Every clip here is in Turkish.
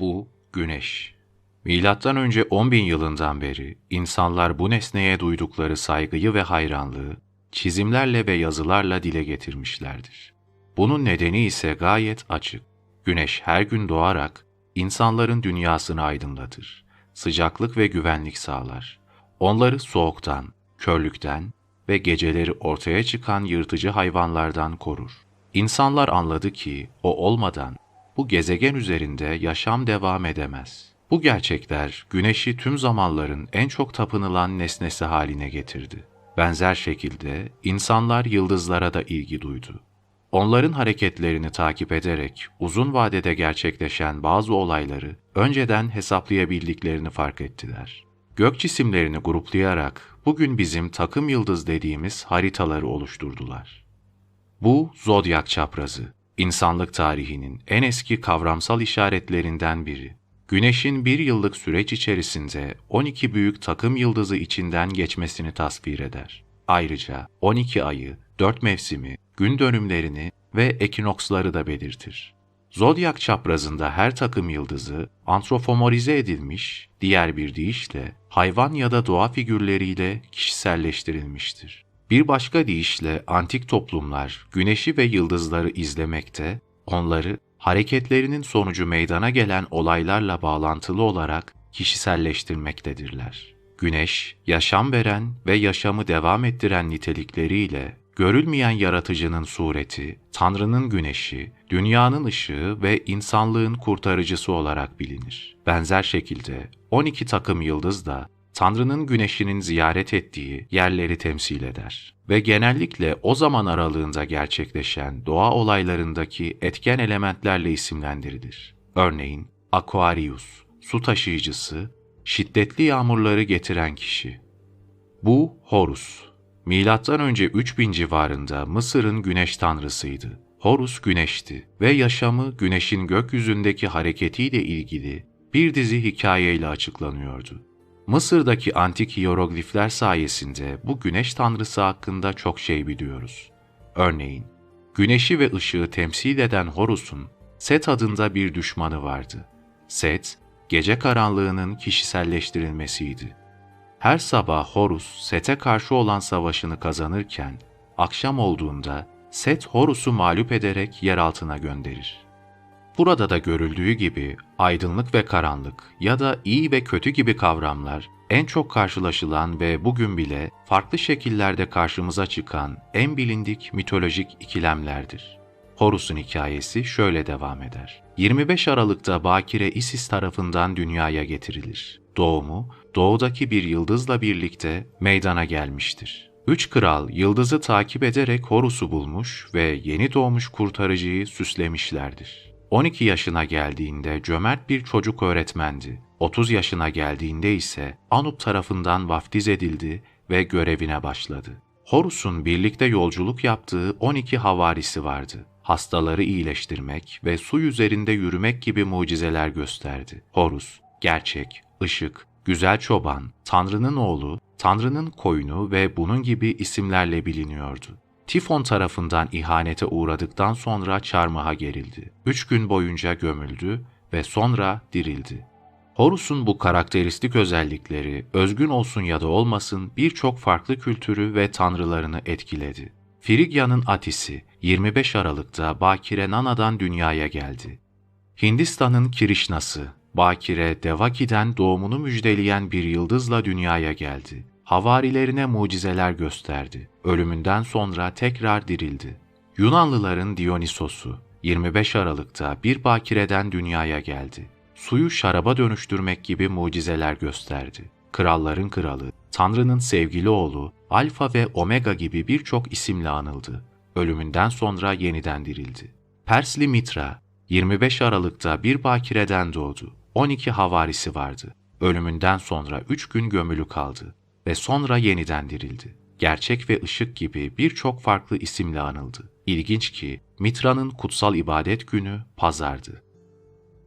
Bu güneş. Milattan önce 10 bin yılından beri insanlar bu nesneye duydukları saygıyı ve hayranlığı çizimlerle ve yazılarla dile getirmişlerdir. Bunun nedeni ise gayet açık. Güneş her gün doğarak insanların dünyasını aydınlatır. Sıcaklık ve güvenlik sağlar. Onları soğuktan, körlükten ve geceleri ortaya çıkan yırtıcı hayvanlardan korur. İnsanlar anladı ki o olmadan bu gezegen üzerinde yaşam devam edemez. Bu gerçekler güneşi tüm zamanların en çok tapınılan nesnesi haline getirdi. Benzer şekilde insanlar yıldızlara da ilgi duydu. Onların hareketlerini takip ederek uzun vadede gerçekleşen bazı olayları önceden hesaplayabildiklerini fark ettiler. Gök cisimlerini gruplayarak bugün bizim takım yıldız dediğimiz haritaları oluşturdular. Bu zodyak çaprazı, insanlık tarihinin en eski kavramsal işaretlerinden biri. Güneşin bir yıllık süreç içerisinde 12 büyük takım yıldızı içinden geçmesini tasvir eder. Ayrıca 12 ayı, 4 mevsimi, gün dönümlerini ve ekinoksları da belirtir. Zodyak çaprazında her takım yıldızı antropomorize edilmiş, diğer bir deyişle hayvan ya da doğa figürleriyle kişiselleştirilmiştir. Bir başka deyişle antik toplumlar güneşi ve yıldızları izlemekte, onları hareketlerinin sonucu meydana gelen olaylarla bağlantılı olarak kişiselleştirmektedirler. Güneş, yaşam veren ve yaşamı devam ettiren nitelikleriyle görülmeyen yaratıcının sureti, Tanrı'nın güneşi, dünyanın ışığı ve insanlığın kurtarıcısı olarak bilinir. Benzer şekilde 12 takım yıldız da Tanrı'nın güneşinin ziyaret ettiği yerleri temsil eder ve genellikle o zaman aralığında gerçekleşen doğa olaylarındaki etken elementlerle isimlendirilir. Örneğin Aquarius, su taşıyıcısı, şiddetli yağmurları getiren kişi. Bu Horus, Milattan önce 3000 civarında Mısır'ın güneş tanrısıydı. Horus güneşti ve yaşamı güneşin gökyüzündeki hareketiyle ilgili bir dizi hikayeyle açıklanıyordu. Mısır'daki antik hieroglifler sayesinde bu güneş tanrısı hakkında çok şey biliyoruz. Örneğin, güneşi ve ışığı temsil eden Horus'un Set adında bir düşmanı vardı. Set, gece karanlığının kişiselleştirilmesiydi. Her sabah Horus, Set'e karşı olan savaşını kazanırken, akşam olduğunda Set Horus'u mağlup ederek yer altına gönderir. Burada da görüldüğü gibi aydınlık ve karanlık ya da iyi ve kötü gibi kavramlar en çok karşılaşılan ve bugün bile farklı şekillerde karşımıza çıkan en bilindik mitolojik ikilemlerdir. Horus'un hikayesi şöyle devam eder. 25 Aralık'ta Bakire Isis tarafından dünyaya getirilir. Doğumu, doğudaki bir yıldızla birlikte meydana gelmiştir. Üç kral yıldızı takip ederek Horus'u bulmuş ve yeni doğmuş kurtarıcıyı süslemişlerdir. 12 yaşına geldiğinde cömert bir çocuk öğretmendi. 30 yaşına geldiğinde ise Anup tarafından vaftiz edildi ve görevine başladı. Horus'un birlikte yolculuk yaptığı 12 havarisi vardı. Hastaları iyileştirmek ve su üzerinde yürümek gibi mucizeler gösterdi. Horus, gerçek, ışık, güzel çoban, Tanrı'nın oğlu, Tanrı'nın koyunu ve bunun gibi isimlerle biliniyordu. Tifon tarafından ihanete uğradıktan sonra çarmıha gerildi. Üç gün boyunca gömüldü ve sonra dirildi. Horus'un bu karakteristik özellikleri, özgün olsun ya da olmasın birçok farklı kültürü ve tanrılarını etkiledi. Frigya'nın Atisi 25 Aralık'ta Bakire Nana'dan dünyaya geldi. Hindistan'ın Kirishna'sı Bakire Devaki'den doğumunu müjdeleyen bir yıldızla dünyaya geldi. Havarilerine mucizeler gösterdi. Ölümünden sonra tekrar dirildi. Yunanlıların Dionysos'u 25 Aralık'ta bir bakireden dünyaya geldi. Suyu şaraba dönüştürmek gibi mucizeler gösterdi. Kralların kralı, Tanrı'nın sevgili oğlu, Alfa ve Omega gibi birçok isimle anıldı. Ölümünden sonra yeniden dirildi. Persli Mitra 25 Aralık'ta bir bakireden doğdu. 12 havarisi vardı. Ölümünden sonra 3 gün gömülü kaldı ve sonra yeniden dirildi. Gerçek ve ışık gibi birçok farklı isimle anıldı. İlginç ki Mitra'nın kutsal ibadet günü pazardı.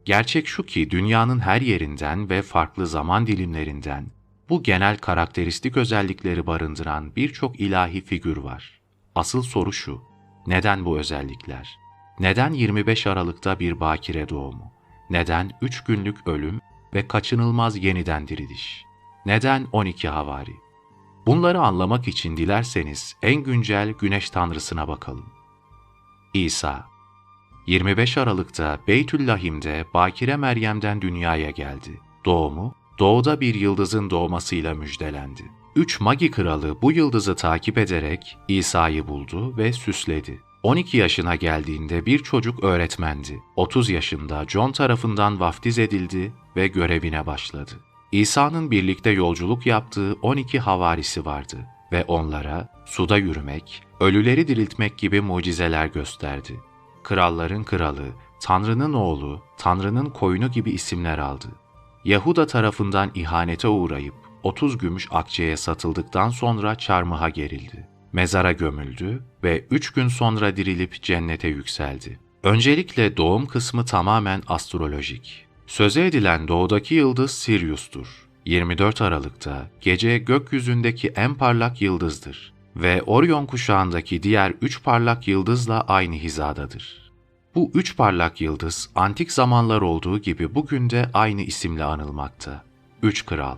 Gerçek şu ki dünyanın her yerinden ve farklı zaman dilimlerinden bu genel karakteristik özellikleri barındıran birçok ilahi figür var. Asıl soru şu, neden bu özellikler? Neden 25 Aralık'ta bir bakire doğumu? Neden üç günlük ölüm ve kaçınılmaz yeniden diriliş? Neden 12 havari? Bunları anlamak için dilerseniz en güncel güneş tanrısına bakalım. İsa 25 Aralık'ta Beytüllahim'de Bakire Meryem'den dünyaya geldi. Doğumu, doğuda bir yıldızın doğmasıyla müjdelendi. Üç Magi kralı bu yıldızı takip ederek İsa'yı buldu ve süsledi. 12 yaşına geldiğinde bir çocuk öğretmendi. 30 yaşında John tarafından vaftiz edildi ve görevine başladı. İsa'nın birlikte yolculuk yaptığı 12 havarisi vardı ve onlara suda yürümek, ölüleri diriltmek gibi mucizeler gösterdi. Kralların kralı, Tanrı'nın oğlu, Tanrı'nın koyunu gibi isimler aldı. Yahuda tarafından ihanete uğrayıp 30 gümüş akçeye satıldıktan sonra çarmıha gerildi. Mezara gömüldü ve 3 gün sonra dirilip cennete yükseldi. Öncelikle doğum kısmı tamamen astrolojik. Söze edilen doğudaki yıldız Sirius'tur. 24 Aralık'ta gece gökyüzündeki en parlak yıldızdır ve Orion kuşağındaki diğer üç parlak yıldızla aynı hizadadır. Bu üç parlak yıldız antik zamanlar olduğu gibi bugün de aynı isimle anılmakta. Üç kral.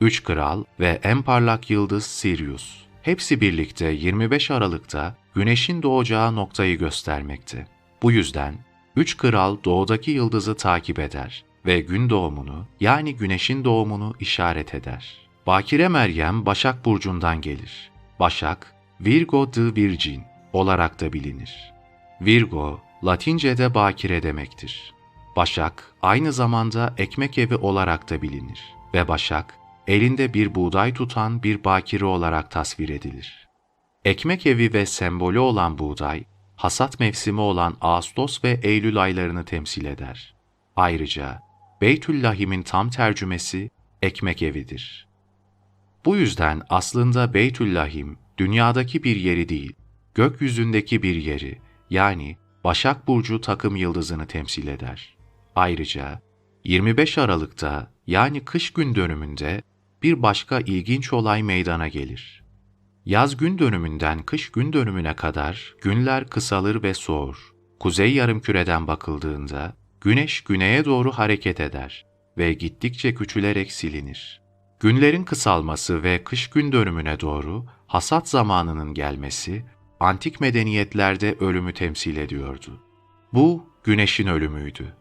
Üç kral ve en parlak yıldız Sirius. Hepsi birlikte 25 Aralık'ta güneşin doğacağı noktayı göstermekte. Bu yüzden üç kral doğudaki yıldızı takip eder ve gün doğumunu yani güneşin doğumunu işaret eder. Bakire Meryem Başak Burcu'ndan gelir. Başak, Virgo de Virgin olarak da bilinir. Virgo, Latince'de bakire demektir. Başak, aynı zamanda ekmek evi olarak da bilinir ve Başak, elinde bir buğday tutan bir bakire olarak tasvir edilir. Ekmek evi ve sembolü olan buğday, hasat mevsimi olan Ağustos ve Eylül aylarını temsil eder. Ayrıca Beytüllahim'in tam tercümesi ekmek evidir. Bu yüzden aslında Beytüllahim dünyadaki bir yeri değil, gökyüzündeki bir yeri yani Başak Burcu takım yıldızını temsil eder. Ayrıca 25 Aralık'ta yani kış gün dönümünde bir başka ilginç olay meydana gelir. Yaz gün dönümünden kış gün dönümüne kadar günler kısalır ve soğur. Kuzey yarımküreden bakıldığında güneş güneye doğru hareket eder ve gittikçe küçülerek silinir. Günlerin kısalması ve kış gün dönümüne doğru hasat zamanının gelmesi antik medeniyetlerde ölümü temsil ediyordu. Bu güneşin ölümüydü.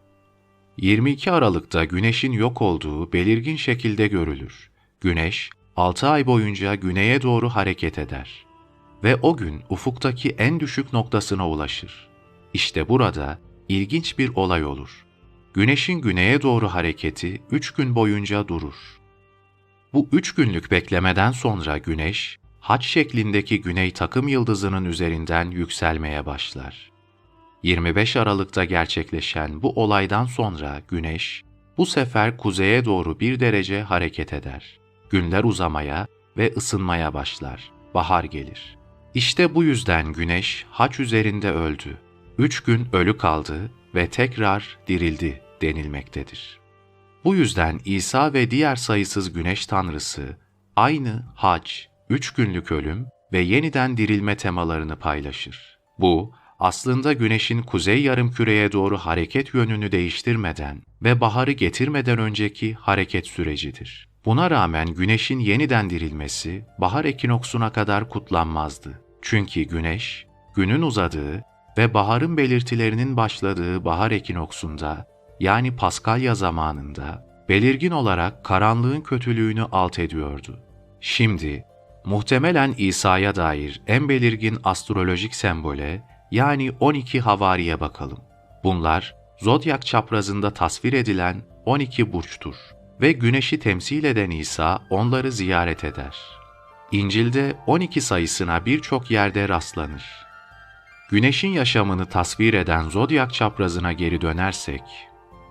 22 Aralık'ta güneşin yok olduğu belirgin şekilde görülür. Güneş 6 ay boyunca güneye doğru hareket eder ve o gün ufuktaki en düşük noktasına ulaşır. İşte burada ilginç bir olay olur. Güneşin güneye doğru hareketi 3 gün boyunca durur. Bu 3 günlük beklemeden sonra güneş haç şeklindeki güney takım yıldızının üzerinden yükselmeye başlar. 25 Aralık'ta gerçekleşen bu olaydan sonra Güneş, bu sefer kuzeye doğru bir derece hareket eder. Günler uzamaya ve ısınmaya başlar. Bahar gelir. İşte bu yüzden Güneş haç üzerinde öldü. Üç gün ölü kaldı ve tekrar dirildi denilmektedir. Bu yüzden İsa ve diğer sayısız güneş tanrısı aynı hac, üç günlük ölüm ve yeniden dirilme temalarını paylaşır. Bu, aslında güneşin kuzey yarımküreye doğru hareket yönünü değiştirmeden ve baharı getirmeden önceki hareket sürecidir. Buna rağmen güneşin yeniden dirilmesi bahar ekinoksuna kadar kutlanmazdı. Çünkü güneş, günün uzadığı ve baharın belirtilerinin başladığı bahar ekinoksunda yani Paskalya zamanında belirgin olarak karanlığın kötülüğünü alt ediyordu. Şimdi muhtemelen İsa'ya dair en belirgin astrolojik sembole yani 12 havariye bakalım. Bunlar zodyak çaprazında tasvir edilen 12 burçtur ve güneşi temsil eden İsa onları ziyaret eder. İncil'de 12 sayısına birçok yerde rastlanır. Güneşin yaşamını tasvir eden zodyak çaprazına geri dönersek,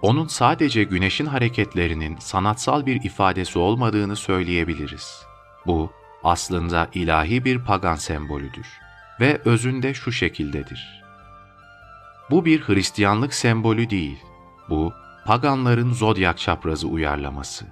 onun sadece güneşin hareketlerinin sanatsal bir ifadesi olmadığını söyleyebiliriz. Bu, aslında ilahi bir pagan sembolüdür ve özünde şu şekildedir. Bu bir Hristiyanlık sembolü değil, bu paganların zodyak çaprazı uyarlaması.